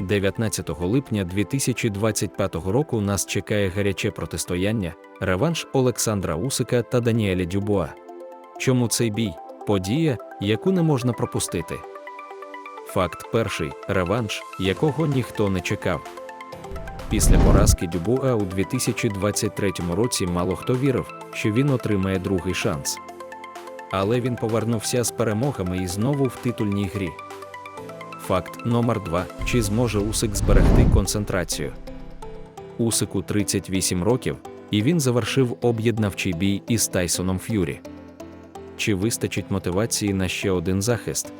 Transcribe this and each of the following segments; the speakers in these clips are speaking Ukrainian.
19 липня 2025 року нас чекає гаряче протистояння, реванш Олександра Усика та Даніеля Дюбуа. Чому цей бій? Подія, яку не можна пропустити. Факт перший реванш, якого ніхто не чекав. Після поразки Дюбуа у 2023 році мало хто вірив, що він отримає другий шанс. Але він повернувся з перемогами і знову в титульній грі. Факт номер 2 Чи зможе Усик зберегти концентрацію? Усику 38 років, і він завершив об'єднавчий бій із Тайсоном Ф'юрі. Чи вистачить мотивації на ще один захист?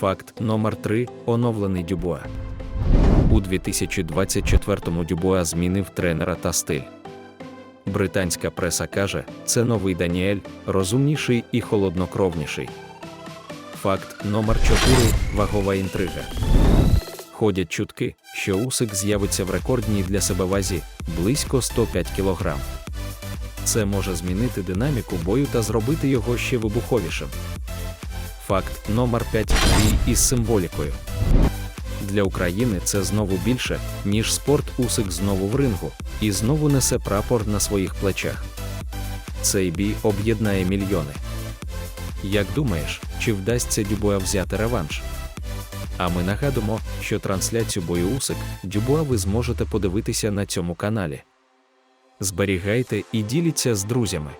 Факт номер 3 Оновлений Дюбуа. У 2024-му Дюбуа змінив тренера та стиль. Британська преса каже, це новий Даніель, розумніший і холоднокровніший. Факт номер 4 вагова інтрига. Ходять чутки, що Усик з'явиться в рекордній для себе вазі близько 105 кг. Це може змінити динаміку бою та зробити його ще вибуховішим. Факт номер 5 бій із символікою. Для України це знову більше, ніж спорт Усик знову в рингу і знову несе прапор на своїх плечах. Цей бій об'єднає мільйони. Як думаєш, чи вдасться Дюбуа взяти реванш? А ми нагадуємо, що трансляцію бою Усик Дюбуа ви зможете подивитися на цьому каналі. Зберігайте і діліться з друзями.